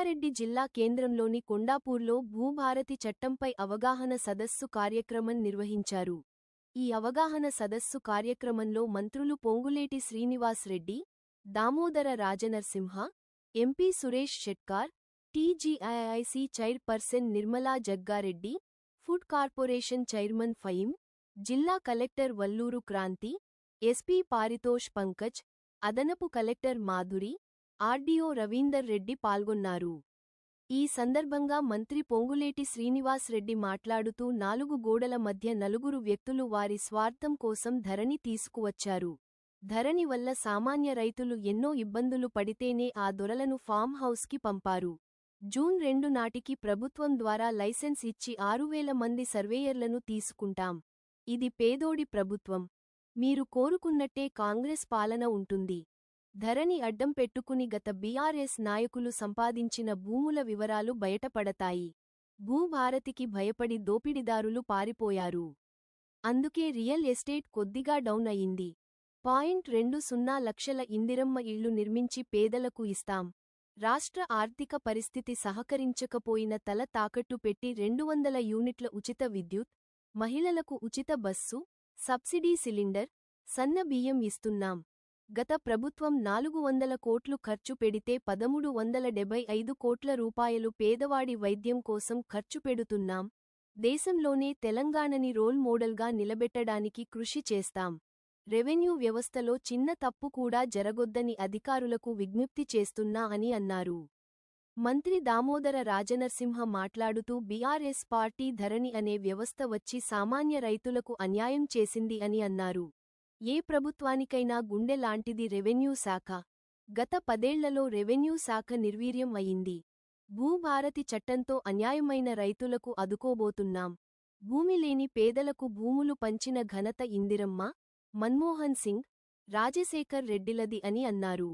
సంగారెడ్డి జిల్లా కేంద్రంలోని కొండాపూర్లో భూభారతి చట్టంపై అవగాహన సదస్సు కార్యక్రమం నిర్వహించారు. ఈ అవగాహన సదస్సు కార్యక్రమంలో మంత్రులు Ponguleti Srinivas Reddy Damodara Rajanarasimha MP Suresh Shetkar TGIIC chairperson Nirmala Jaggareddy food corporation chairman Fayeem జిల్లా కలెక్టర్ వల్లూరు క్రాంతి ఎస్పీ పారితోష్ పంకజ్ అదనపు కలెక్టర్ మాధురి ఆర్డీఓ రవీందర్ రెడ్డి పాల్గొన్నారు. ఈ సందర్భంగా మంత్రి పొంగులేటి శ్రీనివాస్ రెడ్డి మాట్లాడుతూ నాలుగు గోడల మధ్య నలుగురు వ్యక్తులు వారి స్వార్థం కోసం ధరణి తీసుకువచ్చారు. ధరణి వల్ల సామాన్య రైతులు ఎన్నో ఇబ్బందులు పడితేనే ఆ దొరలను ఫామ్ హౌస్కి పంపారు. జూన్ రెండు నాటికి ప్రభుత్వం ద్వారా లైసెన్స్ ఇచ్చి ఆరువేల మంది సర్వేయర్లను తీసుకుంటాం. ఇది పేదోడి ప్రభుత్వం. మీరు కోరుకున్నట్టే కాంగ్రెస్ పాలన ఉంటుంది. ధరణి అడ్డం పెట్టుకుని గత బీఆర్ఎస్ నాయకులు సంపాదించిన భూముల వివరాలు బయటపడతాయి. భూభారతికి భయపడి దోపిడిదారులు పారిపోయారు. అందుకే రియల్ ఎస్టేట్ కొద్దిగా డౌన్ అయింది. పాయింట్ రెండు సున్నా లక్షల ఇందిరమ్మ ఇళ్ళు నిర్మించి పేదలకు ఇస్తాం. రాష్ట్ర ఆర్థిక పరిస్థితి సహకరించకపోయిన తల తాకట్టు పెట్టి రెండు వందల యూనిట్ల ఉచిత విద్యుత్ మహిళలకు ఉచిత బస్సు సబ్సిడీ సిలిండర్ సన్న బియ్యం ఇస్తున్నాం. గత ప్రభుత్వం నాలుగు వందల కోట్లు ఖర్చు పెడితే పదమూడు వందల డెబ్బై ఐదు కోట్ల రూపాయలు పేదవాడి వైద్యం కోసం ఖర్చు పెడుతున్నాం. దేశంలోనే తెలంగాణని రోల్ మోడల్గా నిలబెట్టడానికి కృషి చేస్తాం. రెవెన్యూ వ్యవస్థలో చిన్న తప్పు కూడా జరగొద్దని అధికారులకు విజ్ఞప్తి చేస్తున్నా అని అన్నారు. మంత్రి దామోదర రాజనరసింహ మాట్లాడుతూ బీఆర్ఎస్ పార్టీ ధరణి అనే వ్యవస్థ వచ్చి సామాన్య రైతులకు అన్యాయం చేసింది అని అన్నారు. ఏ ప్రభుత్వానికైనా గుండె లాంటిది రెవెన్యూ శాఖ. గత పదేళ్ళలో రెవెన్యూ శాఖ నిర్వీర్యం అయింది. భూభారతి చట్టంతో అన్యాయమైన రైతులకు అదుకోబోతున్నాం. భూమి లేని పేదలకు భూములు పంచిన ఘనత ఇందిరమ్మ మన్మోహన్ సింగ్ రాజశేఖర్ రెడ్డిలది అని అన్నారు.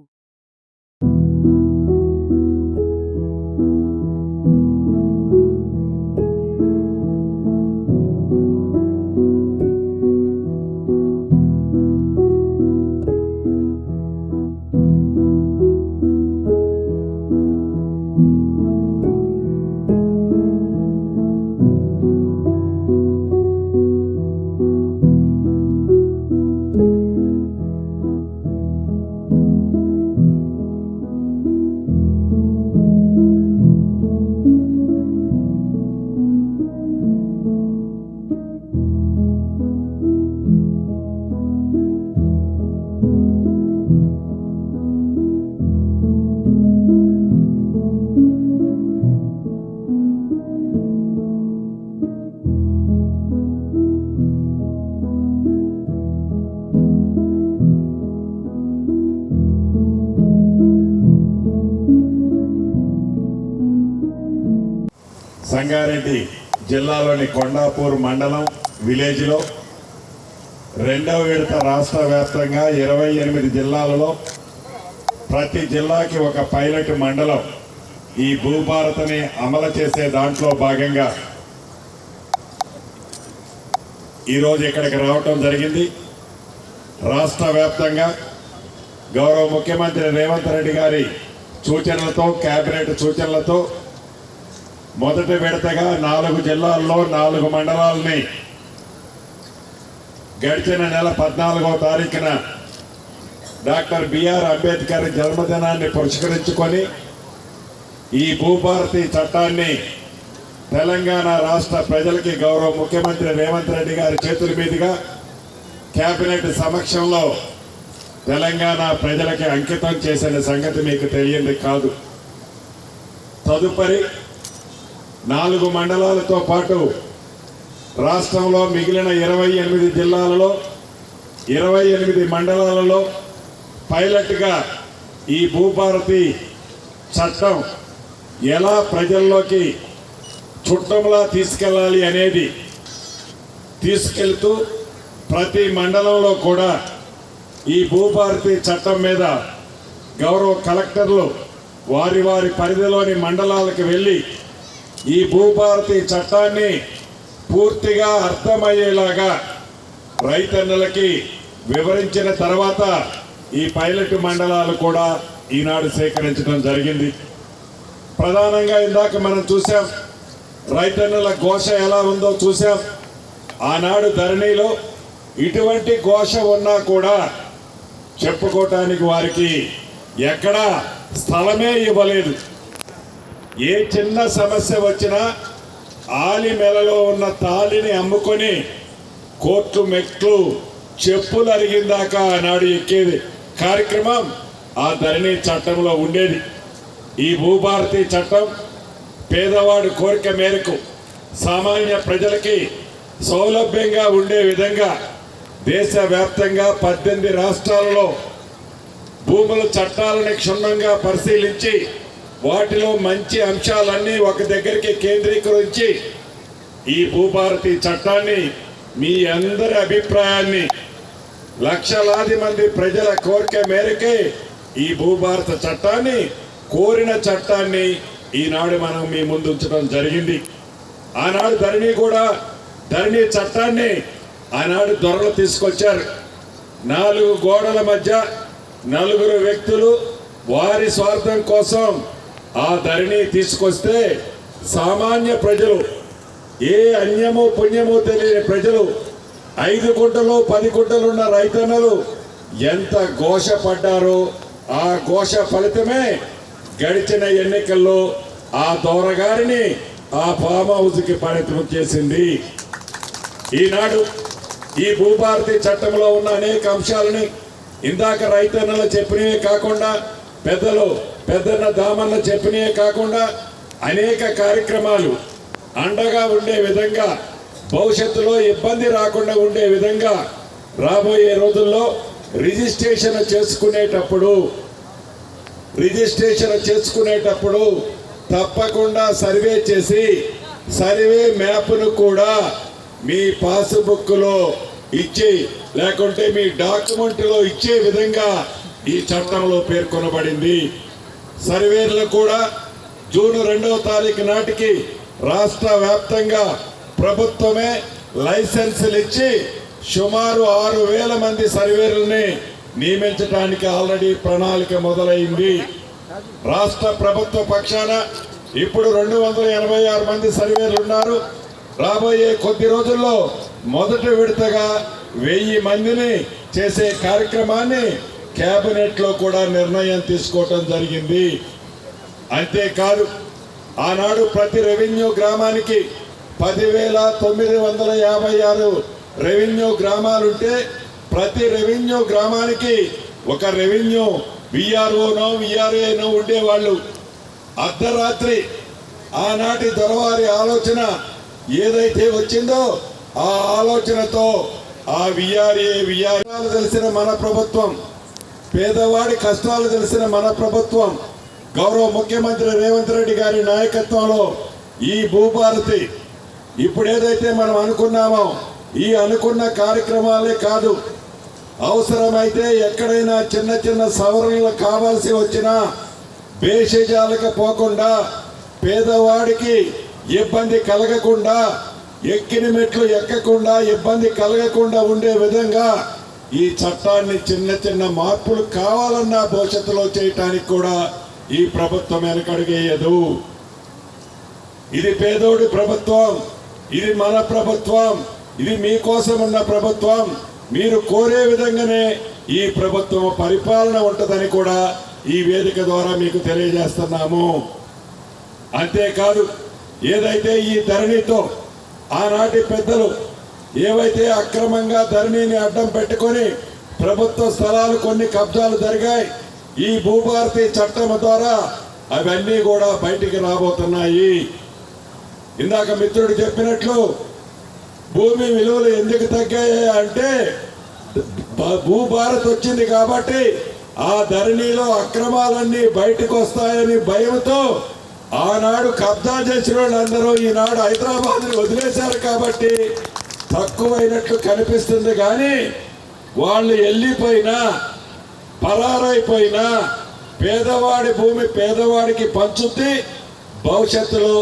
జిల్లాలోని మండలం విలేజ్లో. రెండవ విడత రాష్ట్ర వ్యాప్తంగా ఇరవై ఎనిమిది జిల్లాలలో ప్రతి జిల్లాకి ఒక పైలట్ మండలం. ఈ భూభారతని అమలు చేసే దాంట్లో భాగంగా ఈరోజు ఇక్కడికి రావటం జరిగింది. రాష్ట్ర వ్యాప్తంగా గౌరవ ముఖ్యమంత్రి రేవంత్ రెడ్డి గారి సూచనలతో కేబినెట్ సూచనలతో మొదటి విడతగా నాలుగు జిల్లాల్లో నాలుగు మండలాలని గడిచిన నెల పద్నాలుగో తారీఖున డాక్టర్ బిఆర్ అంబేద్కర్ జన్మదినాన్ని పురస్కరించుకొని ఈ భూభారతి చట్టాన్ని తెలంగాణ రాష్ట్ర ప్రజలకి గౌరవ ముఖ్యమంత్రి రేవంత్ రెడ్డి గారి చేతుల మీదుగా కేబినెట్ సమక్షంలో తెలంగాణ ప్రజలకి అంకితం చేసిన సంగతి మీకు తెలియంది కాదు. తదుపరి నాలుగు మండలాలతో పాటు రాష్ట్రంలో మిగిలిన ఇరవై ఎనిమిది జిల్లాలలో ఇరవై ఎనిమిది మండలాలలో పైలట్గా ఈ భూభారతి చట్టం ఎలా ప్రజల్లోకి చుట్టంలా తీసుకెళ్ళాలి అనేది తీసుకెళ్తూ ప్రతి మండలంలో కూడా ఈ భూభారతి చట్టం మీద గౌరవ కలెక్టర్లు వారి వారి పరిధిలోని మండలాలకు వెళ్ళి ఈ భూభారతి చట్టాన్ని పూర్తిగా అర్థమయ్యేలాగా రైతన్నలకి వివరించిన తర్వాత ఈ పైలట్ మండలాలు కూడా ఈనాడు సేకరించడం జరిగింది. ప్రధానంగా ఇందాక మనం చూసాం రైతన్నుల ఘోష ఎలా ఉందో చూసాం ఆనాడు ధరణిలో ఇటువంటి ఘోష ఉన్నా కూడా చెప్పుకోవటానికి వారికి ఎక్కడా స్థలమే ఇవ్వలేదు. ఏ చిన్న సమస్య వచ్చినా ఆలి మెలలో ఉన్న తాళిని అమ్ముకొని కోట్లు మెట్లు చెప్పులు అరిగిందాక ఆనాడు ఎక్కేది కార్యక్రమం ఆ ధరణి చట్టంలో ఉండేది. ఈ భూభారతి చట్టం పేదవాడి కోరిక మేరకు సామాన్య ప్రజలకి సౌలభ్యంగా ఉండే విధంగా దేశవ్యాప్తంగా పద్దెనిమిది రాష్ట్రాలలో భూముల చట్టాలని క్షుణ్ణంగా పరిశీలించి వాటిలో మంచి అంశాలన్నీ ఒక దగ్గరికి కేంద్రీకరించి ఈ భూభారతి చట్టాన్ని మీ అందరి అభిప్రాయాన్ని లక్షలాది మంది ప్రజల కోరిక మేరకే ఈ భూభారత చట్టాన్ని కోరిన చట్టాన్ని ఈనాడు మనం మీ ముందు ఉంచడం జరిగింది. ఆనాడు ధరణి కూడా ధరణి చట్టాన్ని ఆనాడు దొరలు తీసుకొచ్చారు. నాలుగు గోడల మధ్య నలుగురు వ్యక్తులు వారి స్వార్థం కోసం ఆ ధరణి తీసుకొస్తే సామాన్య ప్రజలు ఏ అన్యమో పుణ్యమో తెలియని ప్రజలు ఐదు గుంటలు పది గుంటలు ఉన్న రైతన్నలు ఎంత ఘోష పడ్డారో ఆ ఘోష ఫలితమే గడిచిన ఎన్నికల్లో ఆ దౌరగారిని ఆ ఫామ్ హౌస్కి పరిమితం చేసింది. ఈనాడు ఈ భూభారతి చట్టంలో ఉన్న అనేక అంశాలని ఇందాక రైతన్నలు చెప్పినవే కాకుండా పెద్దలు పెద్దన్న దామన్న చెప్పినవే కాకుండా అనేక కార్యక్రమాలు అండగా ఉండే విధంగా భవిష్యత్తులో ఇబ్బంది రాకుండా ఉండే విధంగా రాబోయే రోజుల్లో రిజిస్ట్రేషన్ చేసుకునేటప్పుడు రిజిస్ట్రేషన్ చేసుకునేటప్పుడు తప్పకుండా సర్వే చేసి సర్వే మ్యాప్ను కూడా మీ పాస్బుక్లో ఇచ్చి లేకుంటే మీ డాక్యుమెంట్లో ఇచ్చే విధంగా ఈ చట్టంలో పేర్కొనబడింది. సర్వేలు కూడా జూన్ రెండవ తారీఖు నాటికి రాష్ట్ర వ్యాప్తంగా ప్రభుత్వమే లైసెన్సులు ఇచ్చి సుమారు ఆరు వేల మంది సర్వేరుల్ని నియమించడానికి ఆల్రెడీ ప్రణాళిక మొదలైంది. రాష్ట్ర ప్రభుత్వ పక్షాన ఇప్పుడు రెండు వందల ఎనభై ఆరు మంది సర్వేలు ఉన్నారు. రాబోయే కొద్ది రోజుల్లో మొదటి విడతగా వెయ్యి మందిని చేసే కార్యక్రమాన్ని క్యాబినెట్లో కూడా నిర్ణయం తీసుకోవటం జరిగింది. అంతేకాదు ఆనాడు ప్రతి రెవెన్యూ గ్రామానికి పదివేల తొమ్మిది వందల యాభై ఆరు రెవెన్యూ గ్రామాలుంటే ప్రతి రెవెన్యూ గ్రామానికి ఒక రెవెన్యూ విఆర్ఓనో విఆర్ఏనో ఉండేవాళ్ళు. అర్ధరాత్రి ఆనాటి దొరవారి ఆలోచన ఏదైతే వచ్చిందో ఆ ఆలోచనతో ఆ విఆర్ఏ విఆర్ తెలిసిన మన ప్రభుత్వం పేదవాడి కష్టాలు తెలిసిన మన ప్రభుత్వం గౌరవ ముఖ్యమంత్రి రేవంత్ రెడ్డి గారి నాయకత్వంలో ఈ భూభారతి ఇప్పుడు ఏదైతే మనం అనుకున్నామో ఈ అనుకున్న కార్యక్రమాలే కాదు. అవసరమైతే ఎక్కడైనా చిన్న చిన్న సవరణలు కావాల్సి వచ్చినా భేషజాలకు పోకుండా పేదవాడికి ఇబ్బంది కలగకుండా ఎక్కిన మెట్లు ఎక్కకుండా ఇబ్బంది కలగకుండా ఉండే విధంగా ఈ చట్టాన్ని చిన్న చిన్న మార్పులు కావాలన్నా భవిష్యత్తులో చేయటానికి కూడా ఈ ప్రభుత్వం వెనకడుగేయదు. ఇది పేదోడి ప్రభుత్వం ఇది మన ప్రభుత్వం ఇది మీకోసం ఉన్న ప్రభుత్వం. మీరు కోరే విధంగానే ఈ ప్రభుత్వం పరిపాలన ఉంటుందని కూడా ఈ వేదిక ద్వారా మీకు తెలియజేస్తున్నాము. అంతేకాదు ఏదైతే ఈ ధరణితో ఆనాటి పెద్దలు ఏవైతే అక్రమంగా ధరణిని అడ్డం పెట్టుకొని ప్రభుత్వ స్థలాలు కొన్ని కబ్జాలు జరిగాయి ఈ భూభారతి చట్టం ద్వారా అవన్నీ కూడా బయటికి రాబోతున్నాయి. ఇందాక మిత్రుడు చెప్పినట్లు భూమి విలువలు ఎందుకు తగ్గాయి అంటే భూభారత్ వచ్చింది కాబట్టి ఆ ధరణిలో అక్రమాలన్నీ బయటకు వస్తాయని భయంతో ఆనాడు కబ్జా చేసిన వాళ్ళందరూ ఈనాడు హైదరాబాద్ని వదిలేశారు కాబట్టి తక్కువైనట్లు కనిపిస్తుంది కానీ వాళ్ళు వెళ్ళిపోయినా పరారైపోయినా పేదవాడి భూమి పేదవాడికి పంచుద్ది. భవిష్యత్తులో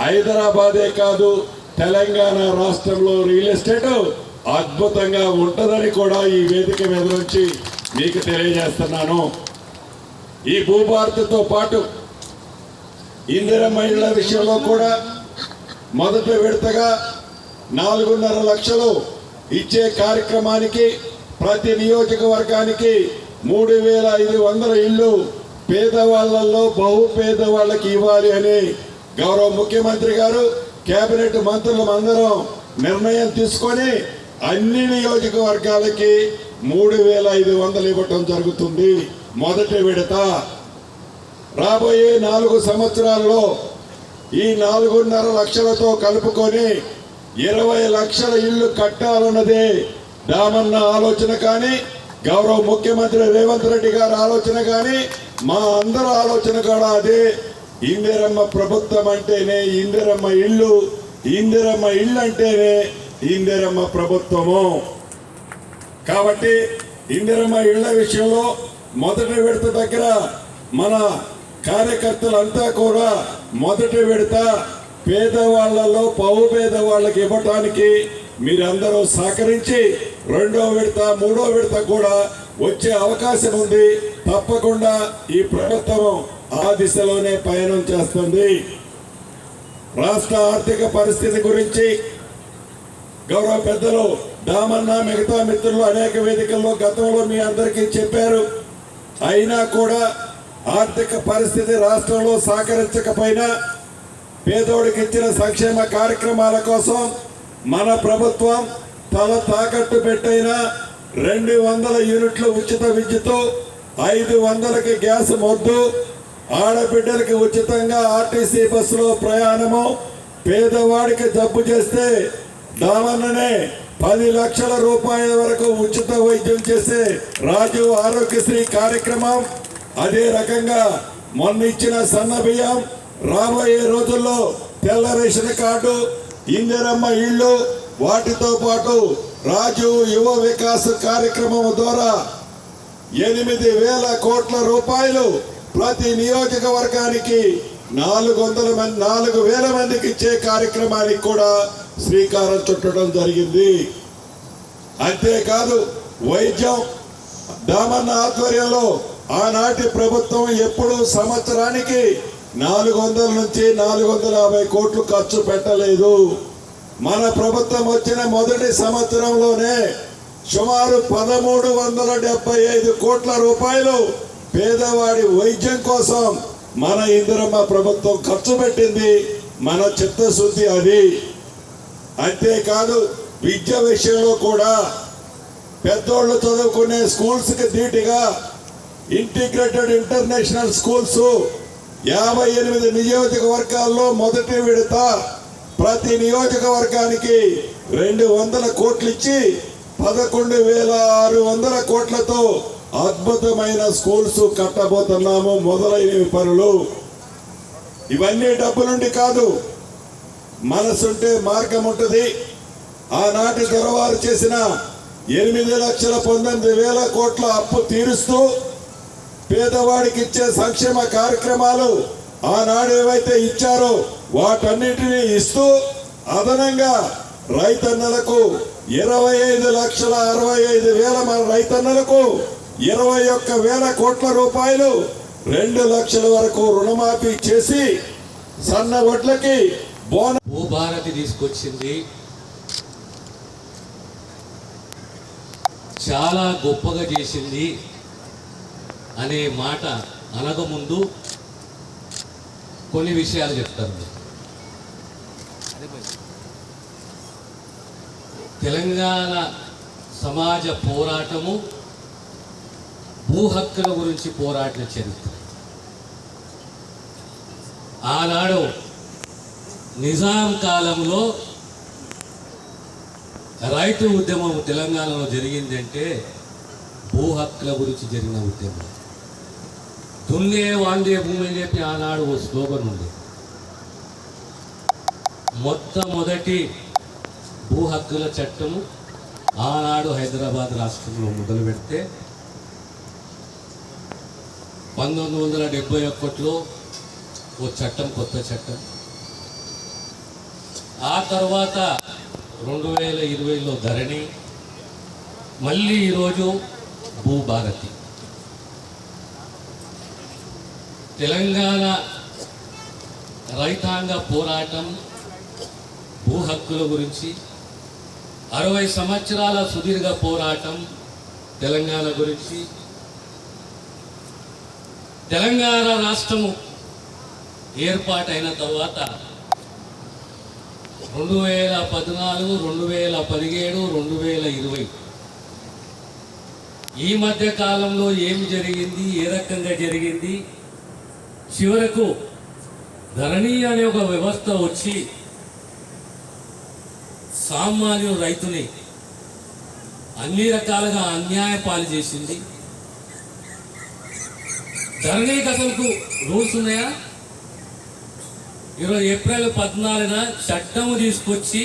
హైదరాబాదే కాదు తెలంగాణ రాష్ట్రంలో రియల్ ఎస్టేట్ అద్భుతంగా ఉంటుందని కూడా ఈ వేదిక మీద నుంచి మీకు తెలియజేస్తున్నాను. ఈ భూభారతితో పాటు ఇందిర మహిళల విషయంలో కూడా మొదటి విడతగా నాలుగున్నర లక్షలు ఇచ్చే కార్యక్రమానికి ప్రతి నియోజకవర్గానికి మూడు వేల ఐదు వందల ఇళ్ళు పేదవాళ్ళలో బహు పేదవాళ్ళకి ఇవ్వాలి అని గౌరవ ముఖ్యమంత్రి గారు కేబినెట్ మంత్రులం అందరం నిర్ణయం తీసుకొని అన్ని నియోజకవర్గాలకి మూడు వేల ఐదు వందలు ఇవ్వటం జరుగుతుంది. మొదటి విడత. రాబోయే నాలుగు సంవత్సరాల్లో ఈ నాలుగున్నర లక్షలతో కలుపుకొని ఇరవై లక్షల ఇల్లు కట్టాలన్నదే దామన్న ఆలోచన కానీ గౌరవ ముఖ్యమంత్రి రేవంత్ రెడ్డి గారి ఆలోచన కానీ మా అందరి ఆలోచన కూడా అదే. ఇందిరమ్మ ప్రభుత్వం అంటేనే ఇందిరమ్మ ఇల్లు ఇందిరమ్మ ఇల్లు అంటేనే ఇందిరమ్మ ప్రభుత్వము. కాబట్టి ఇందిరమ్మ ఇళ్ళ విషయంలో మొదటి విడత దగ్గర మన కార్యకర్తలంతా కూడా మొదటి విడత పేదవాళ్ళలో పౌ పేదవాళ్ళకి ఇవ్వటానికి మీరందరూ సహకరించి రెండో విడత మూడో విడత కూడా వచ్చే అవకాశం ఉంది. తప్పకుండా ఈ ప్రభుత్వం ఆ దిశలోనే పయనం చేస్తుంది. రాష్ట్ర ఆర్థిక పరిస్థితి గురించి గౌరవ పెద్దలు దామన్న మిగతా మిత్రులు అనేక వేదికల్లో గతంలో మీ అందరికీ చెప్పారు. అయినా కూడా ఆర్థిక పరిస్థితి రాష్ట్రంలో సహకరించకపోయినా పేదోడికి ఇచ్చిన సంక్షేమ కార్యక్రమాల కోసం మన ప్రభుత్వం తల తాకట్టు పెట్టైన రెండు వందల యూనిట్లు ఉచిత విద్యుత్ ఐదు వందలకి గ్యాస్ మొద్దు ఆడబిడ్డలకి ఉచితంగా ఆర్టీసీ బస్సులో ప్రయాణము పేదవాడికి జబ్బు చేస్తే దావన్ననే పది లక్షల రూపాయల వరకు ఉచిత వైద్యం చేసే రాజు ఆరోగ్యశ్రీ కార్యక్రమం అదే రకంగా మొన్న ఇచ్చిన సన్న బియ్యం రాబోయే రోజుల్లో తెల్ల రేషన్ కార్డు ఇందిరమ్మ ఇళ్ళు వాటితో పాటు రాజు యువ వికాస్ కార్యక్రమం ద్వారా ఎనిమిది వేల కోట్ల రూపాయలు ప్రతి నియోజకవర్గానికి నాలుగు వందల మంది నాలుగు వేల మందికి ఇచ్చే కార్యక్రమానికి కూడా శ్రీకారం చుట్టడం జరిగింది. అంతేకాదు వైద్యం దామన్న ఆధ్వర్యంలో ఆనాటి ప్రభుత్వం ఎప్పుడు సంవత్సరానికి నాలుగు వందల నుంచి నాలుగు వందల యాభై కోట్లు ఖర్చు పెట్టలేదు. మన ప్రభుత్వం వచ్చిన మొదటి సంవత్సరంలోనే సుమారు పదమూడు వందల డెబ్బై ఐదు కోట్ల రూపాయలు పేదవాడి వైద్యం కోసం మన ఇందిరమ్మ ప్రభుత్వం ఖర్చు పెట్టింది. మన చిత్తశుద్ధి అది. అంతేకాదు విద్య విషయంలో కూడా పెద్దోళ్ళు చదువుకునే స్కూల్స్కి ధీటుగా ఇంటిగ్రేటెడ్ ఇంటర్నేషనల్ స్కూల్స్ యాభై ఎనిమిది నియోజకవర్గాల్లో మొదటి విడత. ప్రతి నియోజకవర్గానికి రెండు వందల కోట్లు ఇచ్చి పదకొండు వేల ఆరు వందల కోట్లతో అద్భుతమైన స్కూల్స్ కట్టబోతున్నాము మొదలైనవి పనులు. ఇవన్నీ డబ్బులుండి కాదు మనసుంటే మార్గం ఉంటుంది ఆనాటి దొరవారు చేసిన ఎనిమిది లక్షల పంతొమ్మిది వేల కోట్ల అప్పు తీరుస్తూ పేదవాడికి ఇచ్చే సంక్షేమ కార్యక్రమాలు ఆనాడు ఏవైతే ఇచ్చారో వాటన్నిటినీ ఇస్తూ అదనంగా రైతన్నలకు ఇరవై ఐదు లక్షల అరవై ఐదు వేల మన రైతన్నలకు ఇరవై ఒక్క వేల కోట్ల రూపాయలు రెండు లక్షల వరకు రుణమాఫీ చేసి సన్న వడ్లకి బోన భూభారతి తీసుకొచ్చింది. చాలా గొప్పగా చేసింది. అనే మాట అనగముందు కొన్ని విషయాలు చెప్తాను. తెలంగాణ సమాజ పోరాటము భూ హక్కుల గురించి పోరాటం చరిత్ర. ఆనాడు నిజాం కాలంలో రైతు ఉద్యమం తెలంగాణలో జరిగిందంటే భూ హక్కుల గురించి జరిగిన ఉద్యమం. దున్నే వాండే భూమి అని చెప్పి ఆనాడు ఓ స్లోగన్ ఉంది. మొట్టమొదటి భూ హక్కుల చట్టము ఆనాడు హైదరాబాద్ రాష్ట్రంలో మొదలు పెడితే పంతొమ్మిది వందల డెబ్బై ఒకటిలో ఓ చట్టం కొత్త చట్టం. ఆ తర్వాత రెండు వేల ఇరవైలో ధరణి మళ్ళీ ఈరోజు భూభారతి. తెలంగాణ రైతాంగ పోరాటం భూ హక్కుల గురించి అరవై సంవత్సరాల సుదీర్ఘ పోరాటం తెలంగాణ గురించి తెలంగాణ రాష్ట్రము ఏర్పాటైన తర్వాత రెండు వేల పద్నాలుగు రెండు వేల పదిహేడు రెండు వేల ఇరవై ఈ మధ్య కాలంలో ఏమి జరిగింది ఏ రకంగా జరిగింది చివరకు ధరణి అనే ఒక వ్యవస్థ వచ్చి సామాన్యు రైతుని అన్ని రకాలుగా అన్యాయ పాలు చేసింది. ధరణి కథలకు రూల్స్ ఉన్నాయా? ఈరోజు ఏప్రిల్ పద్నాలుగున చట్టం తీసుకొచ్చి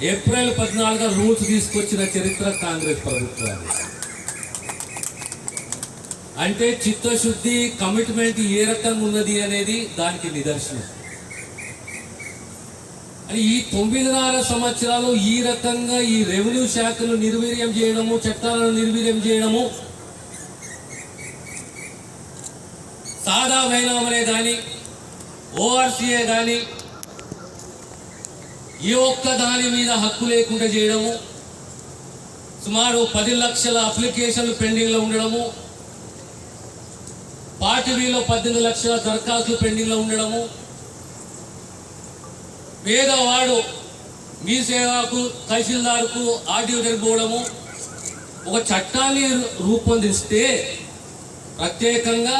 ఏప్రిల్ పద్నాలుగున రూల్స్ తీసుకొచ్చిన చరిత్ర కాంగ్రెస్ ప్రభుత్వానికి అంటే చిత్తశుద్ధి కమిట్మెంట్ ఏ రకంగా ఉన్నది అనేది దానికి నిదర్శనం. అని ఈ తొమ్మిదిన్నర సంవత్సరాలు ఈ రకంగా ఈ రెవెన్యూ శాఖను నిర్వీర్యం చేయడము చట్టాలను నిర్వీర్యం చేయడము సాదా వైనామనే కానీ ఓఆర్సీఏ కానీ ఏ ఒక్క దాని మీద హక్కు లేకుండా చేయడము సుమారు పది లక్షల అప్లికేషన్లు పెండింగ్లో ఉండడము పార్టీలో పద్దెనిమిది లక్షల దరఖాస్తులు పెండింగ్లో ఉండడము పేదవాడు మీ సేవకు తహసీల్దార్కు ఆర్డీఓ పోవడము ఒక చట్టాన్ని రూపొందిస్తే ప్రత్యేకంగా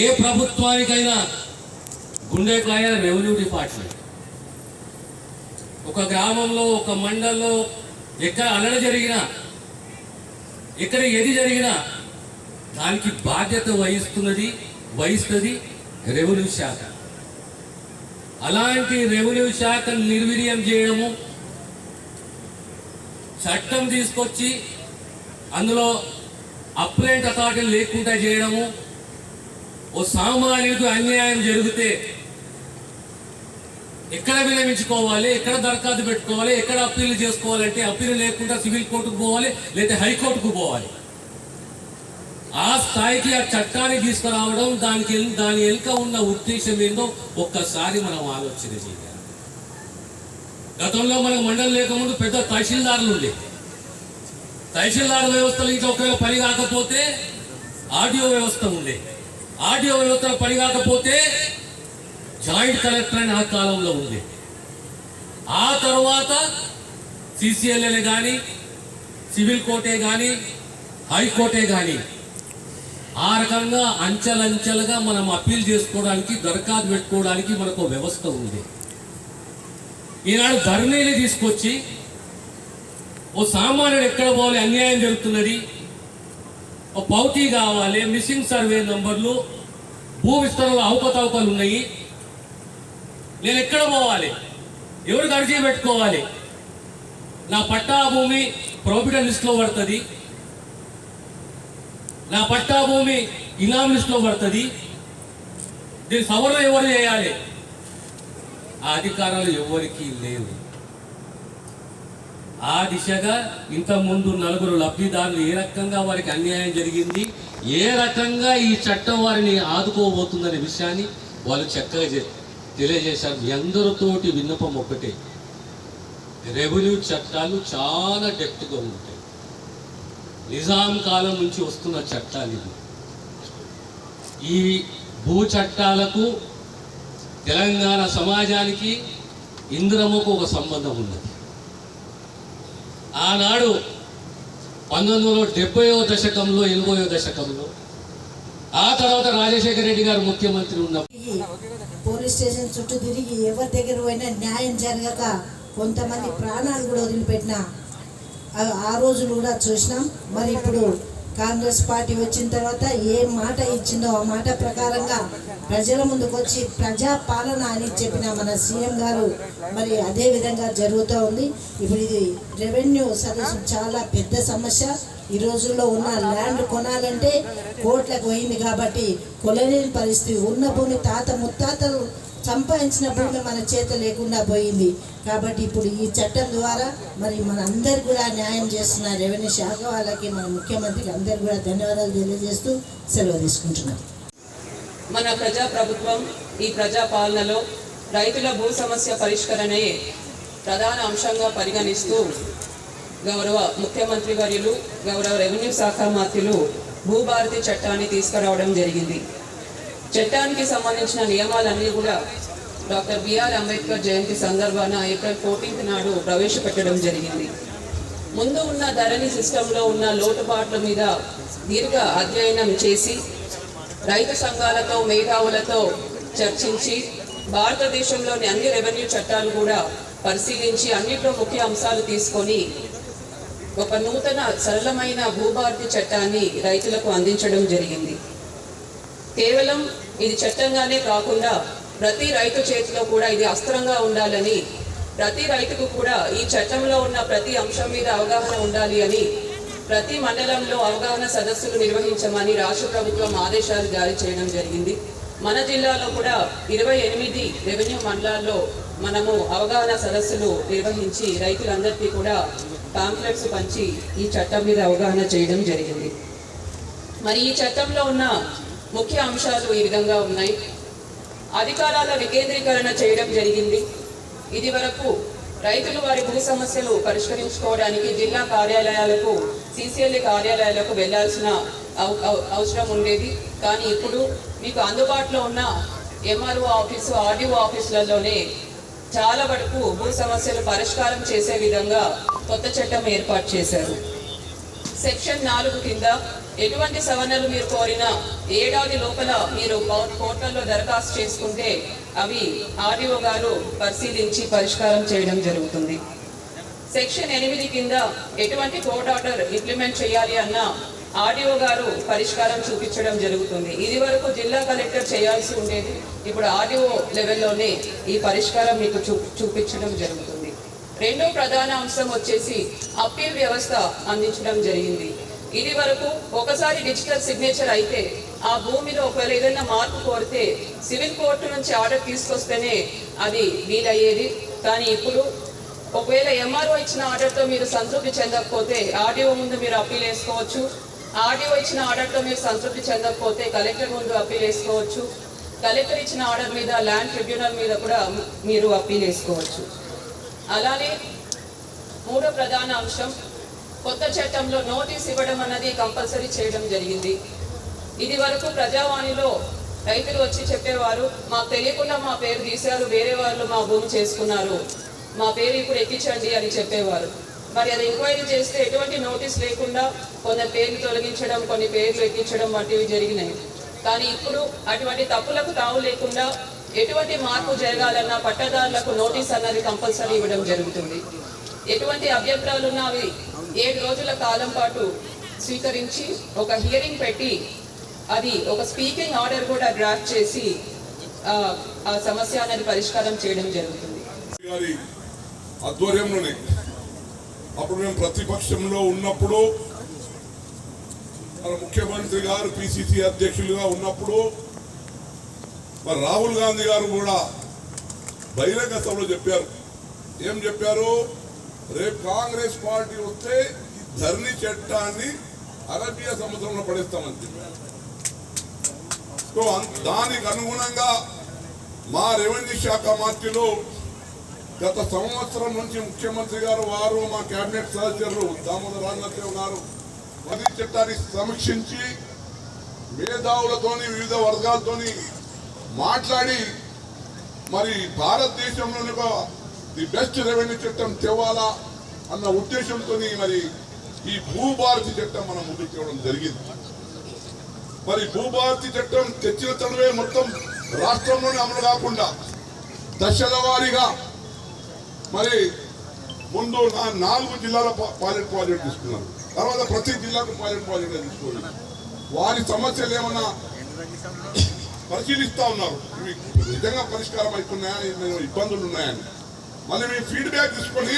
ఏ ప్రభుత్వానికైనా గుండెకాయ రెవెన్యూ డిపార్ట్మెంట్. ఒక గ్రామంలో ఒక మండలంలో ఎక్కడ అలడ జరిగినా ఎక్కడ ఏది జరిగినా దానికి బాధ్యత వహిస్తున్నది వహిస్తుంది రెవెన్యూ శాఖ. అలాంటి రెవెన్యూ శాఖను నిర్వీర్యం చేయడము చట్టం తీసుకొచ్చి అందులో అప్లైంట్ అథారిటీ లేకుండా చేయడము ఓ సామాన్యుడికి అన్యాయం జరిగితే ఎక్కడ విరమించుకోవాలి ఎక్కడ దరఖాస్తు పెట్టుకోవాలి ఎక్కడ అప్పీల్ చేసుకోవాలంటే అప్పీల్ లేకుండా సివిల్ కోర్టుకు పోవాలి లేదా హైకోర్టుకు పోవాలి. ఆ స్థాయికి ఆ చట్టాన్ని తీసుకురావడం దానికి దాని వెనుక ఉన్న ఉద్దేశం ఏందో ఒక్కసారి మనం ఆలోచన చేయాలి. గతంలో మనకు మండలం లేకముందు పెద్ద తహసీల్దారులు ఉండే. తహసీల్దార్ వ్యవస్థలు ఇంకా ఒకవేళ పని కాకపోతే ఆడియో వ్యవస్థ ఉండే. ఆడియో వ్యవస్థ పని కాకపోతే జాయింట్ కలెక్టర్ అని ఆ కాలంలో ఉంది ఆ తర్వాత సిసిఎల్ఏ కానీ సివిల్ కోర్టే కానీ హైకోర్టే కానీ ఆ రకంగా అంచెలంచెలుగా మనం అప్పీల్ చేసుకోవడానికి దరఖాస్తు పెట్టుకోవడానికి మనకు ఒక వ్యవస్థ ఉంది. ఈనాడు ధరణిని తీసుకొచ్చి ఓ సామాన్యుడు ఎక్కడ పోవాలి అన్యాయం జరుగుతున్నది. ఓ పౌటీ కావాలి మిస్సింగ్ సర్వే నంబర్లు భూ విస్తరణలో అవకతవకలు ఉన్నాయి. నేను ఎక్కడ పోవాలి? ఎవరికి అర్జీ పెట్టుకోవాలి? నా పట్టా భూమి ప్రాఫిట్ లిస్ట్లో పడుతుంది. నా పట్టా భూమి ఇనాం లిస్ట్లో పడుతుంది. దీని సవరణ ఎవరు చేయాలి? ఆ అధికారాలు ఎవరికి లేవు. ఆ దిశగా ఇంతకుముందు ముందు నలుగురు లబ్ధిదారులు ఏ రకంగా వారికి అన్యాయం జరిగింది ఏ రకంగా ఈ చట్టం వారిని ఆదుకోబోతుందనే విషయాన్ని వాళ్ళు చక్కగా తెలియజేశారు. మీ అందరితోటి విన్నపం ఒక్కటే. రెవెన్యూ చట్టాలు చాలా డెప్త్గా ఉంటాయి నిజాం కాలం నుంచి వస్తున్న చట్టాలు ఇవి. ఈ భూ చట్టాలకు తెలంగాణ సమాజానికి ఇంద్రముకు ఒక సంబంధం ఉన్నది. ఆనాడు పంతొమ్మిది వందల డెబ్బైవ దశకంలో ఎనభైవ దశకంలో ఆ తర్వాత రాజశేఖర రెడ్డి గారు ముఖ్యమంత్రి ఉన్నప్పుడు పోలీస్ స్టేషన్ చుట్టూ తిరిగి ఎవరి దగ్గర పోయినా న్యాయం జరగక కొంతమంది ప్రాణాలు కూడా వదిలిపెట్టిన ఆ- రోజులు కూడా చూసినాం. మరి ఇప్పుడు కాంగ్రెస్ పార్టీ వచ్చిన తర్వాత ఏ మాట ఇచ్చిందో ఆ మాట ప్రకారంగా ప్రజల ముందుకు వచ్చి ప్రజా పాలన అని చెప్పిన మన సీఎం గారు మరి అదే విధంగా జరుగుతూ ఉంది. ఇప్పుడు ఇది రెవెన్యూ సదస్సు చాలా పెద్ద సమస్య. ఈ రోజుల్లో ఉన్న ల్యాండ్ కొనాలంటే కోట్లకు పోయింది కాబట్టి కొనలేని పరిస్థితి. ఉన్న భూమి తాత ముత్తాతలు సంపాదించిన భూమి మన చేత లేకుండా పోయింది. కాబట్టి ఇప్పుడు ఈ చట్టం ద్వారా మరి మన అందరు కూడా న్యాయం చేస్తున్న రెవెన్యూ శాఖ వాళ్ళకి మన ముఖ్యమంత్రికి అందరు కూడా ధన్యవాదాలు తెలియజేస్తూ సెలవు తీసుకుంటున్నాం. మన ప్రజాప్రభుత్వం ఈ ప్రజా పాలనలో రైతుల భూ సమస్య పరిష్కరణే ప్రధాన అంశంగా పరిగణిస్తూ గౌరవ ముఖ్యమంత్రి వర్యులు గౌరవ రెవెన్యూ శాఖ మంత్రులు భూభారతి చట్టాన్ని తీసుకురావడం జరిగింది. చట్టానికి సంబంధించిన నియమాలన్నీ కూడా డాక్టర్ బిఆర్ అంబేద్కర్ జయంతి సందర్భాన ఏప్రిల్ ఫోర్టీన్త్ నాడు ప్రవేశపెట్టడం జరిగింది. ముందు ఉన్న ధరణి సిస్టంలో ఉన్న లోటుపాట్ల మీద దీర్ఘ అధ్యయనం చేసి రైతు సంఘాలతో మేధావులతో చర్చించి భారతదేశంలోని అన్ని రెవెన్యూ చట్టాలు కూడా పరిశీలించి అన్నింటిలో ముఖ్య అంశాలు తీసుకొని ఒక నూతన సరళమైన భూభారతి చట్టాన్ని రైతులకు అందించడం జరిగింది. కేవలం ఇది చట్టంగానే కాకుండా ప్రతి రైతు చేతిలో కూడా ఇది అస్త్రంగా ఉండాలని ప్రతి రైతుకు కూడా ఈ చట్టంలో ఉన్న ప్రతి అంశం మీద అవగాహన ఉండాలి అని ప్రతి మండలంలో అవగాహన సదస్సులు నిర్వహించమని రాష్ట్ర ప్రభుత్వం ఆదేశాలు జారీ చేయడం జరిగింది. మన జిల్లాలో కూడా ఇరవై ఎనిమిది రెవెన్యూ మండలాల్లో మనము అవగాహన సదస్సులు నిర్వహించి రైతులందరికీ కూడా పాంప్లెట్స్ పంచి ఈ చట్టం మీద అవగాహన చేయడం జరిగింది. మరి ఈ చట్టంలో ఉన్న ముఖ్య అంశాలు ఈ విధంగా ఉన్నాయి. అధికారాల వికేంద్రీకరణ చేయడం జరిగింది. ఇది వరకు రైతులు వారి భూ సమస్యలు పరిష్కరించుకోవడానికి జిల్లా కార్యాలయాలకు సిసిఎల్ఏ కార్యాలయాలకు వెళ్ళాల్సిన అవ- అవసరం ఉండేది. కానీ ఇప్పుడు మీకు అందుబాటులో ఉన్న ఎంఆర్ఓ ఆఫీసు ఆర్డీఓ ఆఫీసులలోనే చాలా వరకు భూ సమస్యలు పరిష్కారం చేసే విధంగా కొత్త చట్టం ఏర్పాటు చేశారు. సెక్షన్ నాలుగు కింద ఎటువంటి సవరణలు మీరు కోరినా ఏడాది లోపల మీరు పోర్టల్లో కోర్టుల్లో దరఖాస్తు చేసుకుంటే అవి ఆర్డీఓ గారు పరిశీలించి పరిష్కారం చేయడం జరుగుతుంది. సెక్షన్ ఎనిమిది కింద ఎటువంటి కోర్ట్ ఆర్డర్ ఇంప్లిమెంట్ చేయాలి అన్న ఆర్డీఓ గారు పరిష్కారం చూపించడం జరుగుతుంది. ఇది వరకు జిల్లా కలెక్టర్ చేయాల్సి ఉండేది. ఇప్పుడు ఆర్డీఓ లెవెల్లోనే ఈ పరిష్కారం మీకు చూపించడం జరుగుతుంది. రెండో ప్రధాన అంశం వచ్చేసి అప్పీల్ వ్యవస్థ అందించడం జరిగింది. ఇది వరకు ఒకసారి డిజిటల్ సిగ్నేచర్ అయితే ఆ భూమిలో ఒకవేళ ఏదైనా మార్పు కోరితే సివిల్ కోర్టు నుంచి ఆర్డర్ తీసుకొస్తేనే అది వీలయ్యేది. కానీ ఇప్పుడు ఒకవేళ ఎంఆర్ఓ ఇచ్చిన ఆర్డర్తో మీరు సంతృప్తి చెందకపోతే ఆర్డీఓ ముందు మీరు అప్పీల్ వేసుకోవచ్చు. ఆర్డీఓ ఇచ్చిన ఆర్డర్తో మీరు సంతృప్తి చెందకపోతే కలెక్టర్ ముందు అప్పీల్ వేసుకోవచ్చు. కలెక్టర్ ఇచ్చిన ఆర్డర్ మీద ల్యాండ్ ట్రిబ్యునల్ మీద కూడా మీరు అప్పీల్ వేసుకోవచ్చు. అలానే మూడో ప్రధాన అంశం కొత్త చట్టంలో నోటీస్ ఇవ్వడం అన్నది కంపల్సరీ చేయడం జరిగింది. ఇది వరకు ప్రజావాణిలో రైతులు వచ్చి చెప్పేవారు మాకు తెలియకుండా మా పేరు తీశారు వేరే వాళ్ళు మా భూమి చేసుకున్నారు. మా పేరు ఇప్పుడు ఎక్కించండి అని చెప్పేవారు. మరి అది ఎంక్వైరీ చేస్తే ఎటువంటి నోటీస్ లేకుండా కొంత పేర్లు తొలగించడం కొన్ని పేర్లు ఎక్కించడం వంటివి జరిగినాయి. కానీ ఇప్పుడు అటువంటి తప్పులకు తావు లేకుండా ఎటువంటి మార్పు జరగాలన్నా పట్టదారులకు నోటీస్ అన్నది కంపల్సరీ ఇవ్వడం జరుగుతుంది. ఎటువంటి అభ్యంతరాలు ఉన్నా అవి ఏడు రోజుల కాలం పాటు స్వీకరించి ఒక హియరింగ్ పెట్టి అది ఒక స్పీకింగ్ ఆర్డర్ కూడా డ్రాఫ్ట్ చేసి ఆ, సమస్య అనేది పరిష్కారం చేయడం జరుగుతుంది. ఆధ్వర్యంలోనే అప్పుడు మేము ప్రతిపక్షంలో ఉన్నప్పుడు మన ముఖ్యమంత్రి గారు పిసిసి అధ్యక్షులుగా ఉన్నప్పుడు మరి రాహుల్ గాంధీ గారు కూడా బహిరంగ సభలో చెప్పారు. ఏం చెప్పారు? రేపు కాంగ్రెస్ పార్టీ వస్తే ఈ ధరణి చట్టాన్ని అరబియా సముద్రంలో పడేస్తామని చెప్పారు. సో దానికి అనుగుణంగా మా రెవెన్యూ శాఖ మంత్రులు గత సంవత్సరం నుంచి ముఖ్యమంత్రి గారు వారు మా కేబినెట్ సహచరులు దామోదర్ రాజనాథ్ గారు పది చట్టాన్ని సమీక్షించి మేధావులతోని వివిధ వర్గాలతోని మాట్లాడి మరి భారతదేశంలోని ఒక ది బెస్ట్ రెవెన్యూ చట్టం తేవాలా అన్న ఉద్దేశంతో మరి ఈ భూభారతి చట్టం మనం ముందుకు తేవడం జరిగింది. మరి భూభారతి చట్టం తెచ్చిన తనవే మొత్తం రాష్ట్రంలోనే అమలు కాకుండా దశల వారీగా మరి ముందు నా- నాలుగు జిల్లాల పా- ప్రాజెక్ట్ తీసుకున్నారు. తర్వాత ప్రతి జిల్లాకు పైలట్ ప్రాజెక్ట్ తీసుకోండి వారి సమస్యలు ఏమన్నా పరిశీలిస్తా ఉన్నారు. ఇవి నిజంగా పరిష్కారం అవుతున్నాయా ఇబ్బందులు ఉన్నాయని మళ్ళీ మీ ఫీడ్బ్యాక్ తీసుకొని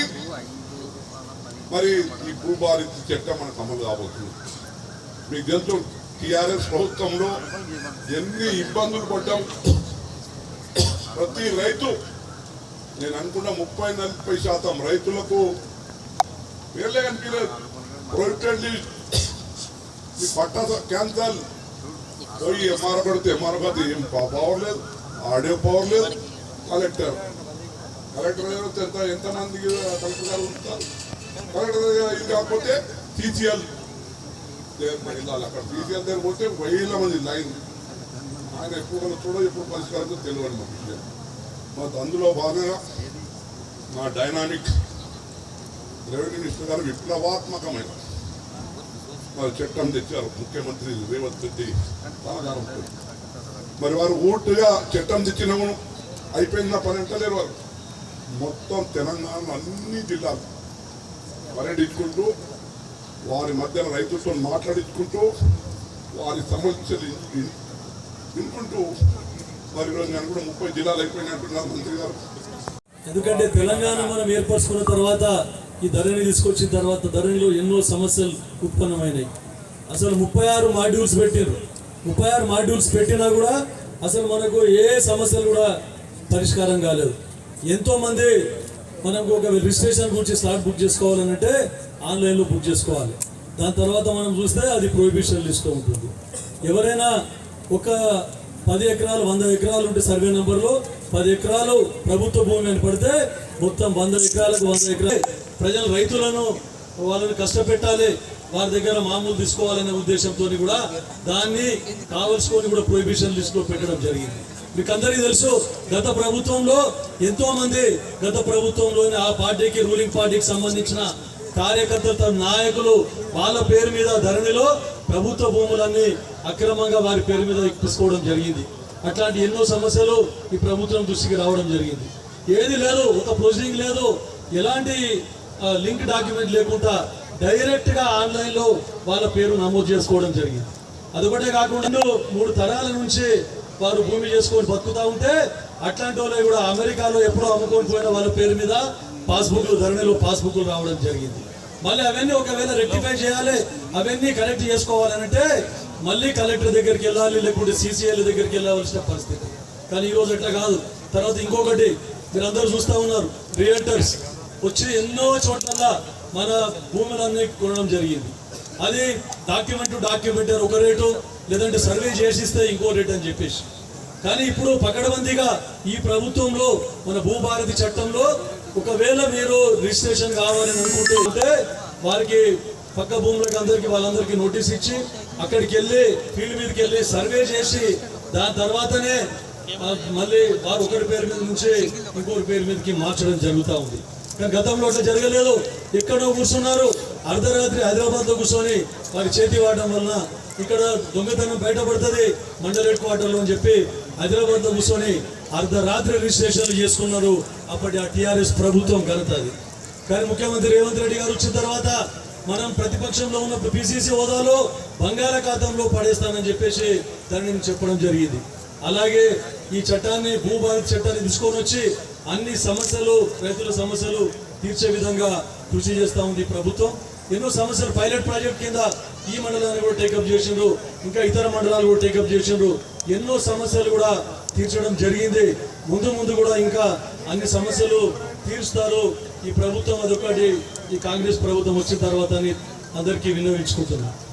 మరి ఈ భూభారతి చట్టం మనకు అమలు కాబోతుంది. మీకు తెలుసు టిఆర్ఎస్ ప్రభుత్వంలో ఎన్ని ఇబ్బందులు పడ్డాం. ప్రతి రైతు నేను అనుకున్న ముప్పై నలభై శాతం రైతులకు వేర్లే కనిపించలేదు. ప్రొహిబిటెడ్ లిస్ట్ ఈ పట్టా క్యాన్సల్ పోయి ఎంఆర్ పడితే ఎంఆర్ పడితే ఏం పవర్ లేదు ఆడియో పవర్ లేదు. కలెక్టర్ కలెక్టర్ దగ్గర ఎంత ఎంతమందికి కలెక్టర్ గారు ఉంటారు? కలెక్టర్ దగ్గర ఇది కాకపోతే టీసీఎల్ వెళ్ళాలి అక్కడ టీసీఎల్ దగ్గర పోతే వేల మంది లైన్. ఆయన ఎప్పుడు చూడో ఎప్పుడు పరిష్కారం తెలియదు మాకు. మాకు అందులో భాగంగా మా డైనామిక్ రెవెన్యూ మినిస్టర్ గారు విప్లవాత్మకమైన వారు చట్టం తెచ్చారు. ముఖ్యమంత్రి రేవంత్ రెడ్డి సహకారంతో మరి వారు ఓటుగా చట్టం తెచ్చినాము అయిపోయిందా పని అంటలేరు వారు. మొత్తం తెలంగాణ అన్ని జిల్లాలు పర్యటించుకుంటూ వారి మధ్యన రైతులతో మాట్లాడించుకుంటూ వారి సమస్యలు వినుకుంటూ మరి ఈరోజు నేను కూడా ముప్పై జిల్లాలు అయిపోయినట్టున్నారు మంత్రి గారు. ఎందుకంటే తెలంగాణ మనం ఏర్పరచుకున్న తర్వాత ఈ ధరణి తీసుకొచ్చిన తర్వాత ధరణిలో ఎన్నో సమస్యలు ఉత్పన్నమైనాయి. అసలు ముప్పై ఆరు మాడ్యూల్స్ పెట్టారు ముప్పై ఆరు మాడ్యూల్స్ పెట్టినా కూడా అసలు మనకు ఏ సమస్యలు కూడా పరిష్కారం కాలేదు. ఎంతో మంది మనకు ఒక రిజిస్ట్రేషన్ గురించి స్లాట్ బుక్ చేసుకోవాలంటే ఆన్లైన్లో బుక్ చేసుకోవాలి. దాని తర్వాత మనం చూస్తే అది ప్రొహిబిషన్ లిస్ట్లో ఉంటుంది. ఎవరైనా ఒక పది ఎకరాలు వంద ఎకరాలు ఉంటే సర్వే నెంబర్లో పది ఎకరాలు ప్రభుత్వ భూమి అని పడితే మొత్తం వంద ఎకరాలకు వంద ఎకరాలు ప్రజలు రైతులను వాళ్ళని కష్టపెట్టాలి వారి దగ్గర మామూలు తీసుకోవాలనే ఉద్దేశంతో కూడా దాన్ని కావలసుకొని కూడా ప్రొహిబిషన్ లిస్ట్లో పెట్టడం జరిగింది. మీకు అందరికీ తెలుసు గత ప్రభుత్వంలో ఎంతో మంది గత ప్రభుత్వంలోని ఆ పార్టీకి రూలింగ్ పార్టీకి సంబంధించిన కార్యకర్తలు నాయకులు వాళ్ళ పేరు మీద ధరణిలో ప్రభుత్వ భూములన్నీ అక్రమంగా వారి పేరు మీద తీసుకోవడం జరిగింది. అట్లాంటి ఎన్నో సమస్యలు ఈ ప్రభుత్వం దృష్టికి రావడం జరిగింది. ఏది లేదు ఒక ప్రొసీడింగ్ లేదు. ఎలాంటి లింక్ డాక్యుమెంట్ లేకుండా డైరెక్ట్గా ఆన్లైన్లో వాళ్ళ పేరు నమోదు చేసుకోవడం జరిగింది. అదొకటే కాకుండా మూడు తరాల నుంచి వారు భూమి చేసుకొని బతుకుతా ఉంటే అట్లాంటి వాళ్ళు కూడా అమెరికాలో ఎప్పుడో అమ్ముకొని పోయిన వాళ్ళ పేరు మీద పాస్బుక్లు ధరణిలో పాస్బుక్లు రావడం జరిగింది. మళ్ళీ అవన్నీ ఒకవేళ రెక్టిఫై చేయాలి అవన్నీ కలెక్ట్ చేసుకోవాలంటే మళ్ళీ కలెక్టర్ దగ్గరికి వెళ్ళాలి లేకుంటే సీసీఎల్ దగ్గరికి వెళ్ళవలసిన పరిస్థితి. కానీ ఈరోజు అట్లా కాదు. తర్వాత ఇంకొకటి మీరందరూ చూస్తా ఉన్నారు రియల్టర్స్ వచ్చి ఎన్నో చోట్ల మన భూములన్నీ కొనడం జరిగింది. అది డాక్యుమెంట్ డాక్యుమెంట్ ఒక రేటు లేదంటే సర్వే చేసిస్తే ఇంకో రేట్ అని చెప్పేసి. కానీ ఇప్పుడు పకడబందీగా ఈ ప్రభుత్వంలో మన భూభారతి చట్టంలో ఒకవేళ మీరు రిజిస్ట్రేషన్ కావాలని అనుకుంటే ఉంటే వారికి పక్క భూములకు అందరికి వాళ్ళందరికీ నోటీస్ ఇచ్చి అక్కడికి వెళ్ళి ఫీల్డ్ మీదకి వెళ్ళి సర్వే చేసి దాని తర్వాతనే మళ్ళీ వారు ఒకరి పేరు మీద నుంచి ఇంకొకరి పేరు మీదకి మార్చడం జరుగుతూ ఉంది. కానీ గతంలో అట్లా జరగలేదు. ఎక్కడో కూర్చున్నారు. అర్ధరాత్రి హైదరాబాద్లో కూర్చొని వారి చేతి వాడడం వలన ఇక్కడ దొంగతనం బయటపడుతుంది. మండల హెడ్ క్వార్టర్లో అని చెప్పి హైదరాబాద్లో కూర్చొని అర్ధరాత్రి రిజిస్ట్రేషన్లు చేసుకున్నారు. అప్పటి ఆ టీఆర్ఎస్ ప్రభుత్వం ఘనత అది. కానీ ముఖ్యమంత్రి రేవంత్ రెడ్డి గారు వచ్చిన తర్వాత మనం ప్రతిపక్షంలో ఉన్న పిసిసి హోదాలో బంగాళాఖాతంలో పడేస్తానని చెప్పేసి దానిని చెప్పడం జరిగింది. అలాగే ఈ చట్టాన్ని భూభారత్ చట్టాన్ని తీసుకొని వచ్చి అన్ని సమస్యలు రైతుల సమస్యలు తీర్చే విధంగా కృషి చేస్తూ ఉంది ప్రభుత్వం. ఎన్నో సమస్యలు పైలట్ ప్రాజెక్ట్ కింద ఈ మండలాన్ని కూడా టేకప్ చేసిండ్రు. ఇంకా ఇతర మండలాలు కూడా టేకప్ చేసిండ్రు. ఎన్నో సమస్యలు కూడా తీర్చడం జరిగింది. ముందు ముందు కూడా ఇంకా అన్ని సమస్యలు తీరుస్తారు. ఈ ప్రభుత్వం అదొకటి ఈ కాంగ్రెస్ ప్రభుత్వం వచ్చిన తర్వాత అని అందరికీ వినియోగించుకుంటున్నాను